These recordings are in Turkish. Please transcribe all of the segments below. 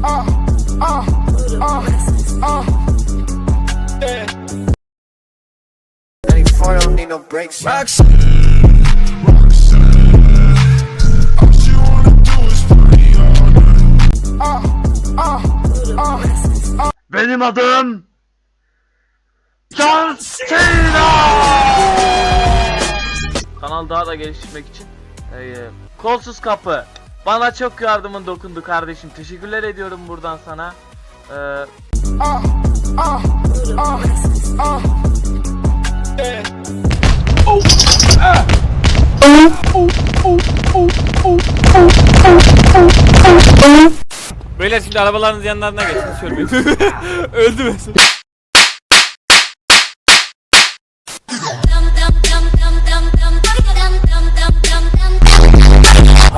94 don't need no brakes. Benim adım John Cena. Kanal daha da geliştirmek için e, kolsuz kapı. Bana çok yardımın dokundu kardeşim. Teşekkürler ediyorum buradan sana. Ee, Beyler şimdi arabalarınız yanlarına geçin. Öldü mesela.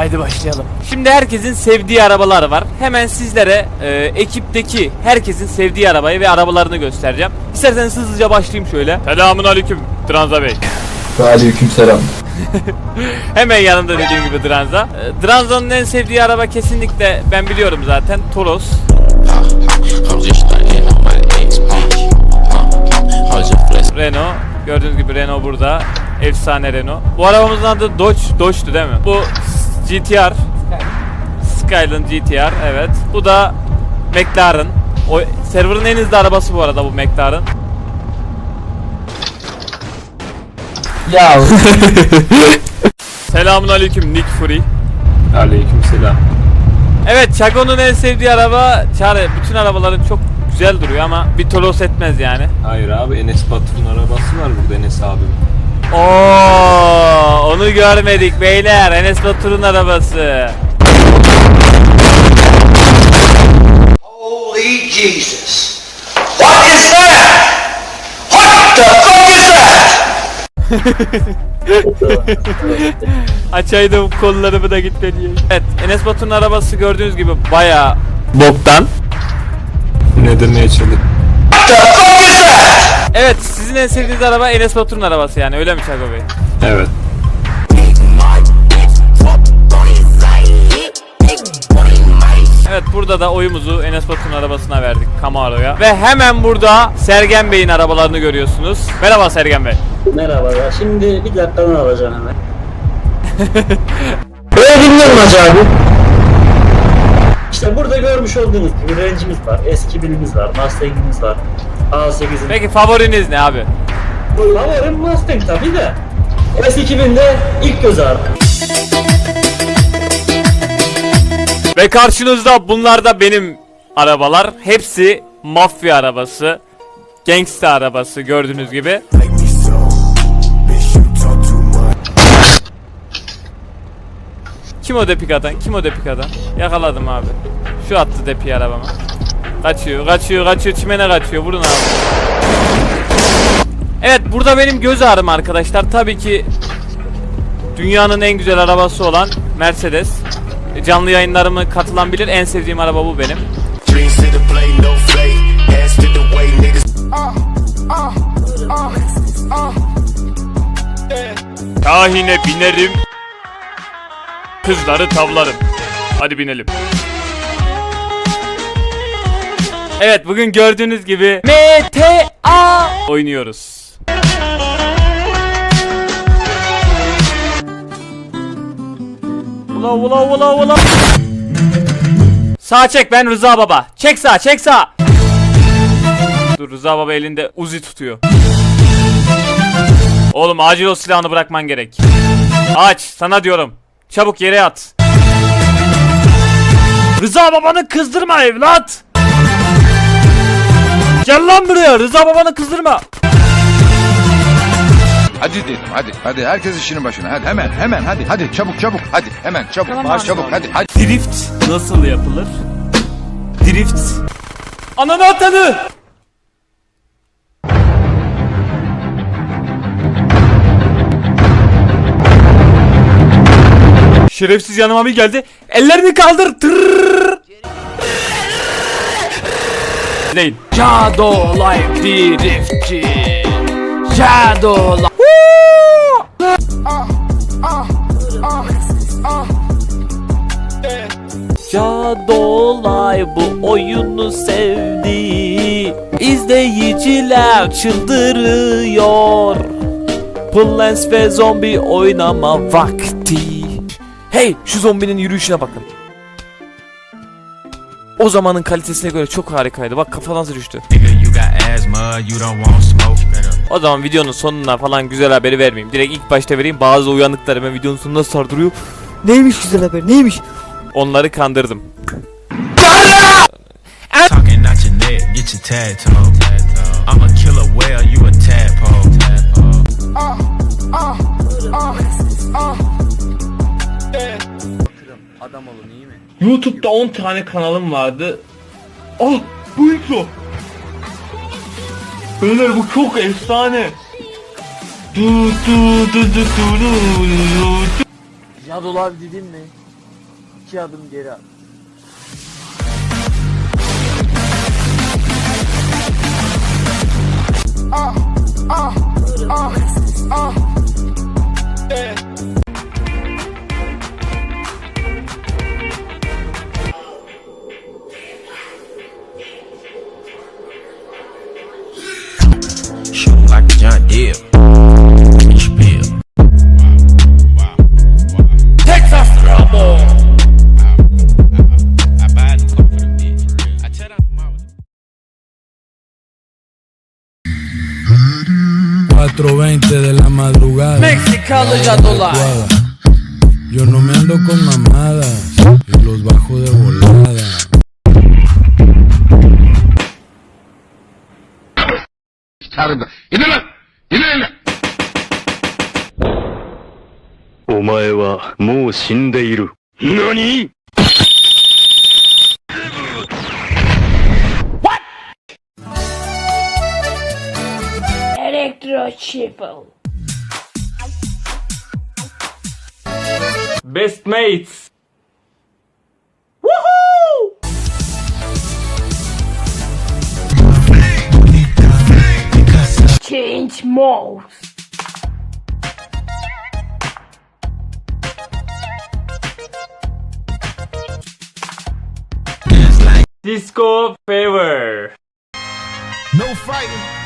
Haydi başlayalım. Şimdi herkesin sevdiği arabalar var. Hemen sizlere e, ekipteki herkesin sevdiği arabayı ve arabalarını göstereceğim. İsterseniz hızlıca başlayayım şöyle. Selamun aleyküm Tranza Bey. Aleykümselam. Hemen yanımda dediğim gibi Dranza. E, Dranza'nın en sevdiği araba kesinlikle ben biliyorum zaten Toros. Renault. Gördüğünüz gibi Renault burada. Efsane Renault. Bu arabamızın adı Dodge. Dodge'tu değil mi? Bu GTR. Skyline GTR evet. Bu da McLaren. O server'ın en hızlı arabası bu arada bu McLaren. Ya Selamun aleyküm Nick Fury. Aleykümselam. Evet Chago'nun en sevdiği araba Çare bütün arabaların çok güzel duruyor ama bir tolos etmez yani. Hayır abi Enes Batur'un arabası var burada Enes abim. Oo, onu görmedik beyler. Enes Batur'un arabası. Holy Jesus. What is that? What the fuck is that? Açaydım kollarımı da gitme diye. Evet Enes Batur'un arabası gördüğünüz gibi baya boktan. Ne demeye çalıştın? What the fuck is that? Evet sizin en sevdiğiniz araba Enes Batur'un arabası yani öyle mi Çago Bey? Evet. Evet burada da oyumuzu Enes Batur'un arabasına verdik Camaro'ya. Ve hemen burada Sergen Bey'in arabalarını görüyorsunuz. Merhaba Sergen Bey. Merhaba ya. Şimdi bir dakikanı alacağım hemen. Böyle dinliyorum Hacı abi. İşte burada görmüş olduğunuz gibi Range'imiz var, S2000'imiz var, Mustang'imiz var, A8'imiz Peki favoriniz ne abi? Favorim Mustang tabi de. S2000'de ilk göz ağrı. Ve karşınızda bunlar da benim arabalar. Hepsi mafya arabası. Gangsta arabası gördüğünüz gibi. Kim o depik atan? Kim o depik atan? Yakaladım abi. Şu attı depi arabama. Kaçıyor, kaçıyor, kaçıyor, çimene kaçıyor. Vurun abi. Evet, burada benim göz ağrım arkadaşlar. Tabii ki dünyanın en güzel arabası olan Mercedes. E, Canlı yayınlarımı katılan bilir. En sevdiğim araba bu benim. The way, niggas. Kahine binerim. Kızları tavlarım. Hadi binelim. Evet bugün gördüğünüz gibi MTA oynuyoruz. Ula ula ula ula. Sağ çek ben Rıza Baba. Çek sağ çek sağ. Dur Rıza Baba elinde Uzi tutuyor. Oğlum acil o silahını bırakman gerek. Aç sana diyorum. Çabuk yere at. Rıza babanı kızdırma evlat. Gel lan buraya Rıza babanı kızdırma. Hadi dedim hadi hadi herkes işinin başına hadi hemen hemen hadi hadi çabuk çabuk hadi hemen çabuk marş çabuk hadi hadi. Drift nasıl yapılır? Drift. Ananı atanı. Şerefsiz yanıma bir geldi. Ellerini kaldır. Tırrrr. Neyin? Shadow Life Driftçi. Shadow Life. Ya dolay bu oyunu sevdi İzleyiciler çıldırıyor Plants ve zombi oynama vakti Hey şu zombinin yürüyüşüne bakın O zamanın kalitesine göre çok harikaydı bak düştü don't want smoke. O zaman videonun sonuna falan güzel haberi vermeyeyim. Direkt ilk başta vereyim. Bazı uyanıklar hemen videonun sonunda sardırıyor. Neymiş güzel haber neymiş? Onları kandırdım. Neck, get your tattoo. I'm a killer whale, you a tadpole. YouTube'da 10 tane kanalım vardı. Ah bu intro. Beyler bu çok efsane. Du du du du du du du. Ya dolar dedin mi? İki adım geri at Shooting 4.20 de la madrugada. Mexicano ya dolar. Yo no me ando con mamadas. Y los bajo de volada. untouchable. Best mates. Change modes. Disco favor. No fighting.